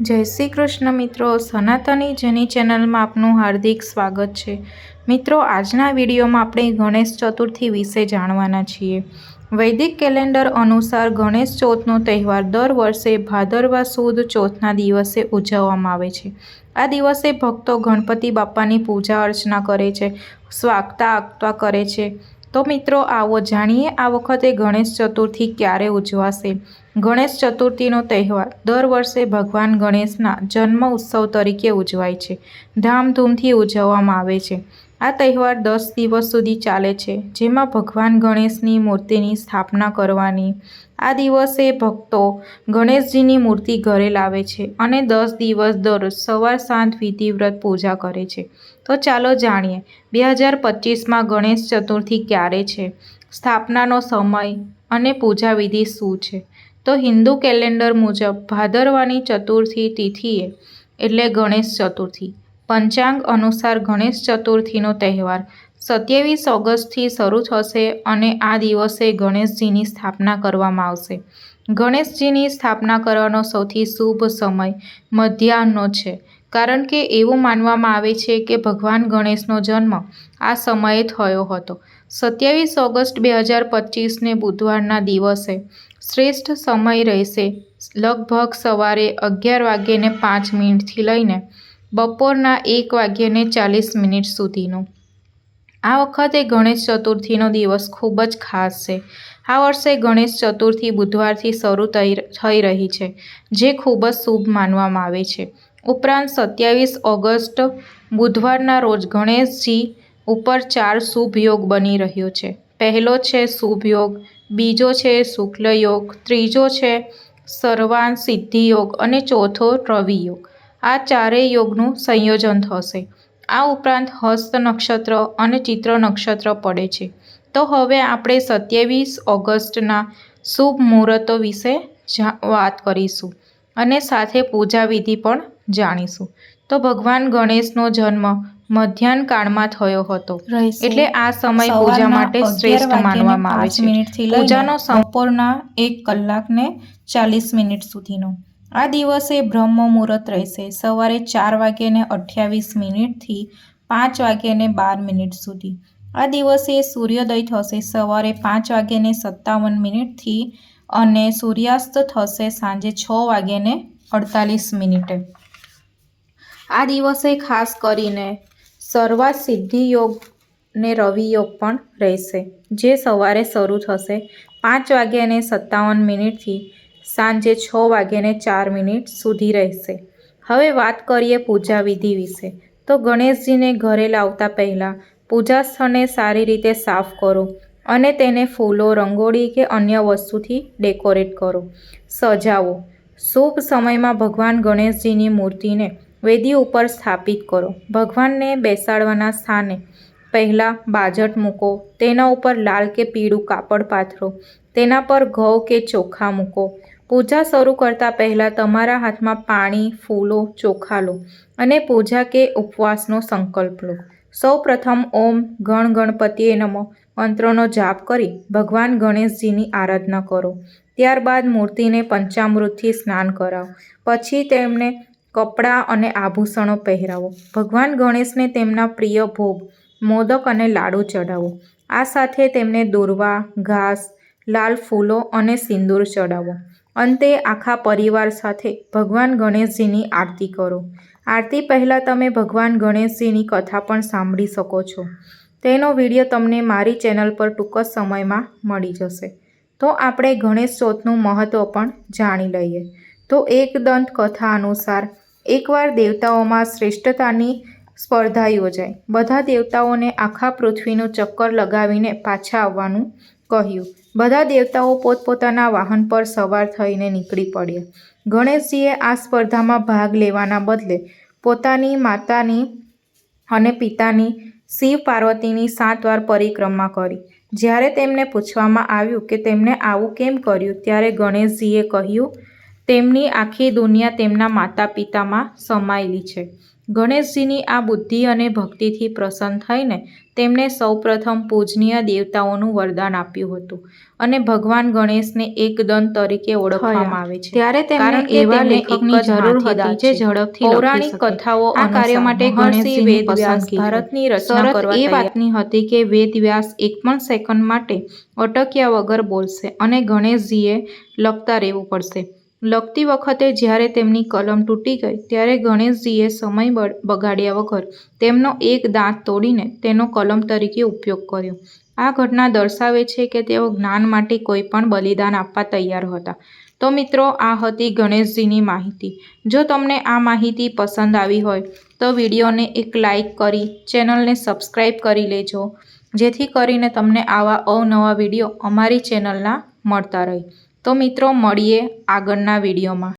જય શ્રી કૃષ્ણ મિત્રો. સનાતની જેની ચેનલમાં આપનું હાર્દિક સ્વાગત છે. મિત્રો, આજના વિડીયોમાં આપણે ગણેશ ચતુર્થી વિશે જાણવાના છીએ. વૈદિક કેલેન્ડર અનુસાર ગણેશ ચોથનો તહેવાર દર વર્ષે ભાદરવા સુદ ચોથના દિવસે ઉજવવામાં આવે છે. આ દિવસે ભક્તો ગણપતિ બાપાની પૂજા અર્ચના કરે છે, સ્વાગતા આગતા કરે છે. તો મિત્રો, આવો જાણીએ આ વખતે ગણેશ ચતુર્થી ક્યારે ઉજવાશે? ગણેશ ચતુર્થીનો તહેવાર દર વર્ષે ભગવાન ગણેશના જન્મ ઉત્સવ તરીકે ઉજવાય છે. ધામધૂમથી ઉજવવામાં આવે છે. આ તહેવાર દસ દિવસ સુધી ચાલે છે, જેમાં ભગવાન ગણેશની મૂર્તિની સ્થાપના કરવાની. આ દિવસે ભક્તો ગણેશજીની મૂર્તિ ઘરે લાવે છે અને દસ દિવસ દરરોજ સવાર સાંજ વિધિવ્રત પૂજા કરે છે. તો ચાલો જાણીએ, બે હજાર પચીસમાં ગણેશ ચતુર્થી ક્યારે છે? સ્થાપનાનો સમય અને પૂજા વિધિ શું છે? તો હિન્દુ કેલેન્ડર મુજબ ભાદરવાની ચતુર્થી તિથિએ, એટલે ગણેશ ચતુર્થી. પંચાંગ અનુસાર ગણેશ ચતુર્થીનો તહેવાર. સત્યાવીસ ઓગસ્ટથી શરૂ થશે અને આ દિવસે ગણેશજીની સ્થાપના કરવામાં આવશે. ગણેશજીની સ્થાપના કરવાનો સૌથી શુભ સમય મધ્યાહનો છે. કારણ કે એવું માનવામાં આવે છે કે ભગવાન ગણેશનો જન્મ આ સમયે થયો હતો. સત્યાવીસ ઓગસ્ટ બે હજાર પચીસને બુધવારના દિવસે શ્રેષ્ઠ સમય રહેશે લગભગ સવારે અગિયાર વાગ્યે પાંચ મિનિટથી લઈને બપોરના એક વાગ્યાને ચાલીસ મિનિટ સુધીનો. આ વખતે ગણેશ ચતુર્થીનો દિવસ ખૂબ જ ખાસ છે. આ વર્ષે ગણેશ ચતુર્થી બુધવારથી શરૂ થઈ રહી છે, જે ખૂબ જ શુભ માનવામાં આવે છે. ઉપરાંત સત્યાવીસ ઓગસ્ટ, બુધવારના રોજ ગણેશજી ઉપર ચાર શુભ યોગ બની રહ્યો છે. પહેલો છે શુભ યોગ, બીજો છે શુક્લ યોગ, ત્રીજો છે સર્વાન સિદ્ધિ યોગ અને ચોથો રવિ યોગ. આ ચારેય યોગનું સંયોજન થશે. આ ઉપરાંત હસ્ત નક્ષત્ર અને ચિત્ર નક્ષત્ર પડે છે. તો હવે આપણે સત્યાવીસ ઓગસ્ટના શુભ મુહૂર્તો વિશે વાત કરીશું અને સાથે પૂજા વિધિ પણ જાણીશું. તો ભગવાન ગણેશનો જન્મ મધ્યાહન કાળમાં થયો હતો. એટલે આ સમય પૂજા માટે શ્રેષ્ઠ માનવામાં આવે છે. પૂજાનો સંપૂર્ણ એક કલાકને ચાલીસ મિનિટ સુધીનો. આ દિવસે બ્રહ્મ મુહૂર્ત રહેશે. સવારે ચાર વાગ્યાને અઠ્યાવીસ મિનિટથી પાંચ વાગ્યાને બાર મિનિટ સુધી. આ દિવસે સૂર્યોદય થશે. સવારે પાંચ વાગ્યાને સત્તાવન મિનિટથી અને સૂર્યાસ્ત થશે સાંજે છ વાગ્યાને અડતાલીસ મિનિટે. આ દિવસે ખાસ કરીને સર્વા સિદ્ધિ યોગ ને રવિ યોગ પણ રહેશે, જે સવારે શરૂ થશે પાંચ વાગ્યાને સત્તાવન મિનિટથી સાંજે છ વાગ્યાને ચાર મિનિટ સુધી રહેશે. હવે વાત કરીએ પૂજા વિધિ વિશે. તો ગણેશજીને ઘરે લાવતા પહેલાં પૂજા સ્થળને સારી રીતે સાફ કરો અને તેને ફૂલો, રંગોળી કે અન્ય વસ્તુથી ડેકોરેટ કરો. સજાવો. શુભ સમયમાં ભગવાન ગણેશજીની મૂર્તિને વેદી ઉપર સ્થાપિત કરો. ભગવાનને બેસાડવાના સ્થાને પહેલાં બાજટ મૂકો, તેના ઉપર લાલ કે પીળું કાપડ પાથરો, તેના પર ઘઉં કે ચોખા મૂકો પૂજા શરૂ કરતાં પહેલાં તમારા હાથમાં પાણી, ફૂલો ચોખા લો અને પૂજા કે ઉપવાસનો સંકલ્પ લો. સૌ પ્રથમ ઓમ ગણ ગણપતિએ નમો મંત્રનો જાપ કરી ભગવાન ગણેશજીની આરાધના કરો. ત્યારબાદ મૂર્તિને પંચામૃતથી સ્નાન કરાવો. પછી તેમને કપડાં અને આભૂષણો પહેરાવો. ભગવાન ગણેશને તેમના પ્રિય ભોગ, મોદક અને લાડુ ચડાવો આ સાથે તેમને દોરવા, ઘાસ, લાલ ફૂલો અને સિંદૂર ચડાવો અંતે આખા પરિવાર સાથે ભગવાન ગણેશજીની આરતી કરો. આરતી પહેલાં તમે ભગવાન ગણેશજીની કથા પણ સાંભળી શકો છો. તેનો વીડિયો તમને મારી ચેનલ પર ટૂંક જ સમયમાં મળી જશે. તો આપણે ગણેશ ચોથનું મહત્ત્વ પણ જાણી લઈએ. તો એક દંત કથા અનુસાર એકવાર દેવતાઓમાં શ્રેષ્ઠતાની સ્પર્ધા યોજાઈ બધા દેવતાઓને આખા પૃથ્વીનું ચક્કર લગાવીને પાછા આવવાનું કહ્યું. બધા દેવતાઓ પોતપોતાના વાહન પર સવાર થઈને નીકળી પડ્યા. ગણેશજીએ આ સ્પર્ધામાં ભાગ લેવાના બદલે પોતાની માતાની અને પિતાની શિવ પાર્વતીની સાત વાર પરિક્રમા કરી. જ્યારે તેમને પૂછવામાં આવ્યું કે તેમણે આવું કેમ કર્યું, ત્યારે ગણેશજીએ કહ્યું, તેમની આખી દુનિયા તેમના માતા પિતામાં સમાયેલી છે. ગણેશજીની આ બુદ્ધિ અને ભક્તિથી પ્રસન્ન થઈને તેમણે સૌપ્રથમ પૂજનીય દેવતાઓનું વરદાન આપ્યું હતું અને ભગવાન ગણેશને એકદન તરીકે ઓળખવામાં આવે છે. ત્યારે તેમણે એવા લેખકની જરૂર હતી જે ઝડપથી પૌરાણિક કથાઓ આ કાર્ય માટે ગણેશજી વેદવ્યાસ ભારતની રચના કરવા એ વાતની હતી કે વેદવ્યાસ એક પણ સેકન્ડ માટે અટક્યા વગર બોલશે અને ગણેશજીએ લખતા રહેવું પડશે. લખતી વખતે જ્યારે તેમની કલમ તૂટી ગઈ, ત્યારે ગણેશજીએ સમય બગાડ્યા વગર તેમનો એક દાંત તોડીને તેનો કલમ તરીકે ઉપયોગ કર્યો. આ ઘટના દર્શાવે છે કે તેઓ જ્ઞાન માટે કોઈ પણ બલિદાન આપવા તૈયાર હતા. તો મિત્રો, આ હતી ગણેશજીની માહિતી. જો તમને આ માહિતી પસંદ આવી હોય, તો વિડીયોને એક લાઈક કરી, ચેનલને સબસ્ક્રાઈબ કરી લેજો. જેથી કરીને તમને આવા અવનવા વીડિયો અમારી ચેનલના મળતા રહે. તો મિત્રો મળીએ આગળના વિડીયોમાં.